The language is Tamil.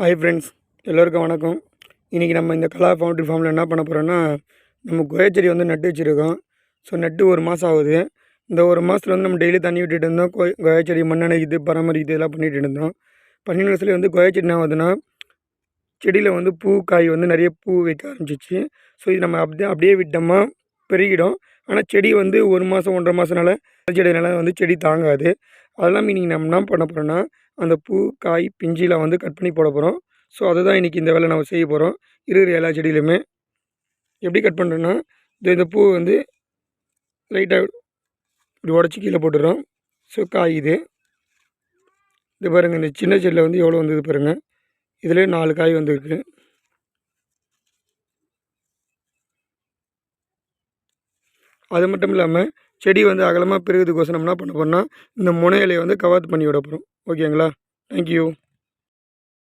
ஹாய் ஃப்ரெண்ட்ஸ் எல்லோருக்கும் வணக்கம். இன்றைக்கி நம்ம இந்த கலா ஃபவுண்ட்ரி ஃபார்மில் என்ன பண்ண போகிறோன்னா நம்ம கொய்யா செடி வந்து நட்டு வச்சுருக்கோம். ஸோ நட்டு ஒரு மாதம் ஆகுது. இந்த ஒரு மாதத்தில் வந்து நம்ம டெய்லி தண்ணி விட்டுட்டு இருந்தோம். கொய் கொய்யா செடி மண்ணணைக்குது பராமரிக்குது இதெல்லாம் பண்ணிகிட்டு இருந்தோம். பன்னெண்டு வயசுல வந்து கொய்யா செடி என்ன ஆகுதுன்னா செடியில் வந்து பூ காய் வந்து நிறைய பூ வைக்க ஆரம்பிச்சிச்சு. ஸோ இது நம்ம அப்படியே அப்படியே விட்டோமா பெருகிடும். ஆனால் செடி வந்து ஒரு மாதம் ஒன்றரை மாதனால செடினால வந்து செடி தாங்காது. அதெல்லாம் மீனிங் நம்ம என்ன பண்ண போகிறோன்னா அந்த பூ காய் பிஞ்சிலாம் வந்து கட் பண்ணி போட போகிறோம் ஸோ அதை தான் இன்றைக்கி இந்த வேலை நம்ம செய்ய போகிறோம் இருக்கிற எல்லா செடியிலுமே. எப்படி கட் பண்ணுறோன்னா இந்த இந்த பூ வந்து லைட்டாக இப்படி உடச்சி கீழே போட்டுடுறோம். ஸோ காய் இது. இது பாருங்கள் இந்த சின்ன செடியில் வந்து எவ்வளோ வந்தது பாருங்கள் இதிலே நாலு காய் வந்திருக்கு. அது மட்டும் இல்லாமல் செடி வந்து அகலமாக பெருகிறதுக்கோசரம் நம்ம என்ன பண்ண போகிறோம்னா இந்த முனை இலையை வந்து கவாத்து பண்ணி விட போகிறோம் ஓகேங்களா தேங்க்யூ